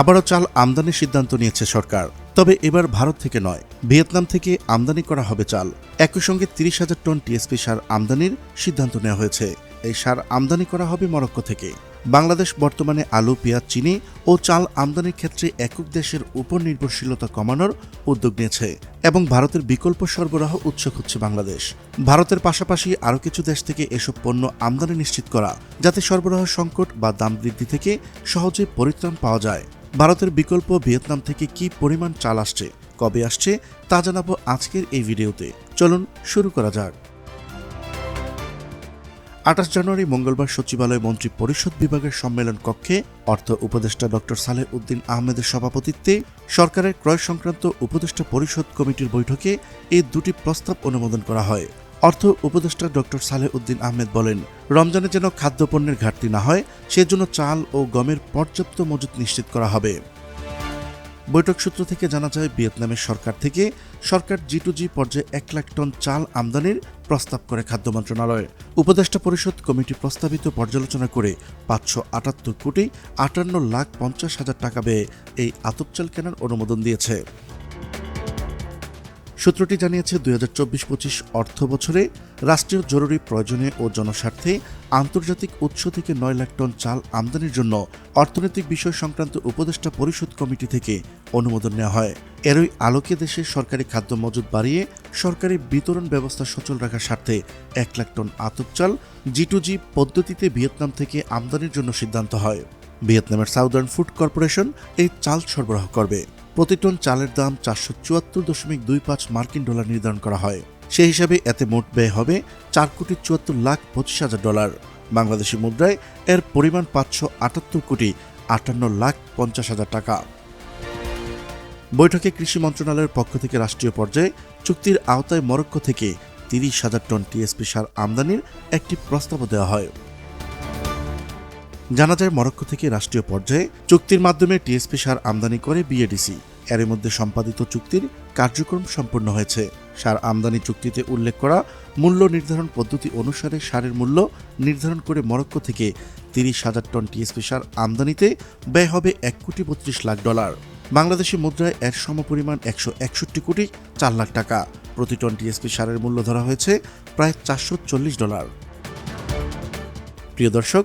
আবারও চাল আমদানির সিদ্ধান্ত নিয়েছে সরকার। তবে এবার ভারত থেকে নয়, ভিয়েতনাম থেকে আমদানি করা হবে চাল। একই সঙ্গে তিরিশ হাজার টন টিএসপি সার আমদানির সিদ্ধান্ত নেওয়া হয়েছে। এই সার আমদানি করা হবে মরক্কো থেকে। বাংলাদেশ বর্তমানে আলু, পেঁয়াজ, চিনি ও চাল আমদানির ক্ষেত্রে একক দেশের উপর নির্ভরশীলতা কমানোর উদ্যোগ নিয়েছে এবং ভারতের বিকল্প সরবরাহ উৎস খুঁজছে বাংলাদেশ। ভারতের পাশাপাশি আরও কিছু দেশ থেকে এসব পণ্য আমদানি নিশ্চিত করা, যাতে সরবরাহ সংকট বা দাম বৃদ্ধি থেকে সহজে পরিত্রাণ পাওয়া যায়। ভারতের বিকল্প ভিয়েতনাম থেকে কি পরিমাণ চাল আসছে, কবে আসছে, তা জানাব আজকের এই ভিডিওতে। চলুন শুরু করা যাক। আঠাশ জানুয়ারি মঙ্গলবার সচিবালয় মন্ত্রী পরিষদ বিভাগের সম্মেলন কক্ষে অর্থ উপদেষ্টা ডক্টর সালেহ উদ্দিন আহমেদের সভাপতিত্বে সরকারের ক্রয় সংক্রান্ত উপদেষ্টা পরিষদ কমিটির বৈঠকে এই দুটি প্রস্তাব অনুমোদন করা হয়। অর্থ উপদেষ্টা ডক্টর সালেহ উদ্দিন আহমেদ বলেন, রমজানে যেন খাদ্যপণ্যের ঘাটতি না হয়, সেজন্য চাল ও গমের পর্যাপ্ত মজুত নিশ্চিত করা হবে। বৈঠক সূত্র থেকে জানা যায়, ভিয়েতনামের সরকার থেকে সরকার জি টু জি পর্যায়ে এক লাখ টন চাল আমদানির প্রস্তাব করে খাদ্য মন্ত্রণালয়। উপদেষ্টা পরিষদ কমিটি প্রস্তাবিত পর্যালোচনা করে পাঁচশো আটাত্তর কোটি আটান্ন লাখ পঞ্চাশ হাজার টাকা ব্যয়ে এই আতপ চাল কেনার অনুমোদন দিয়েছে। সূত্রটি জানিয়েছে, দুই হাজার চব্বিশ পঁচিশ অর্থ বছরে রাষ্ট্রীয় জরুরি প্রয়োজনে ও জনস্বার্থে আন্তর্জাতিক উৎস থেকে নয় লাখ টন চাল আমদানির জন্য অর্থনৈতিক বিষয় সংক্রান্ত উপদেষ্টা পরিষদ কমিটি থেকে অনুমোদন নেওয়া হয়। এরই আলোকে দেশে সরকারি খাদ্য মজুদ বাড়িয়ে সরকারি বিতরণ ব্যবস্থা সচল রাখার স্বার্থে এক লাখ টন আতপ চাল জি টু জি পদ্ধতিতে ভিয়েতনাম থেকে আমদানির জন্য সিদ্ধান্ত হয়। ভিয়েতনামের সাউদার্ন ফুড কর্পোরেশন এই চাল সরবরাহ করবে। প্রতি টন চালের দাম চারশো চুয়াত্তর দশমিক দুই পাঁচ মার্কিন ডলার নির্ধারণ করা হয়। সেই হিসাবে এতে মোট ব্যয় হবে চার কোটি চুয়াত্তর লাখ পঁচিশ হাজার ডলার। বাংলাদেশি মুদ্রায় এর পরিমাণ পাঁচশো আটাত্তর কোটি আটান্ন লাখ পঞ্চাশ হাজার টাকা। বৈঠকে কৃষি মন্ত্রণালয়ের পক্ষ থেকে রাষ্ট্রীয় পর্যায়ে চুক্তির আওতায় মরক্কো থেকে তিরিশ হাজার টন টিএসপি সার আমদানির একটি প্রস্তাবও দেওয়া হয়। জানা যায় মরক্কো থেকে রাষ্ট্রীয় পর্যায়ে চুক্তির মাধ্যমে টিএসপি সার আমদানি করে বিএডিসি এর মধ্যে সম্পাদিত চুক্তির কার্যক্রম সম্পূর্ণ হয়েছে। সার আমদানি চুক্তিতে উল্লেখ করা মূল্য নির্ধারণ পদ্ধতি অনুসারে সারের মূল্য নির্ধারণ করে মরক্কো থেকে তিরিশ হাজার টন টিএসপি সার আমদানিতে ব্যয় হবে এক কোটি বত্রিশ লাখ ডলার। বাংলাদেশি মুদ্রায় এর সমপরিমাণ একশো একষট্টি কোটি চার লাখ টাকা। প্রতি টন টিএসপি সারের মূল্য ধরা হয়েছে প্রায় চারশো চল্লিশ ডলার। প্রিয় দর্শক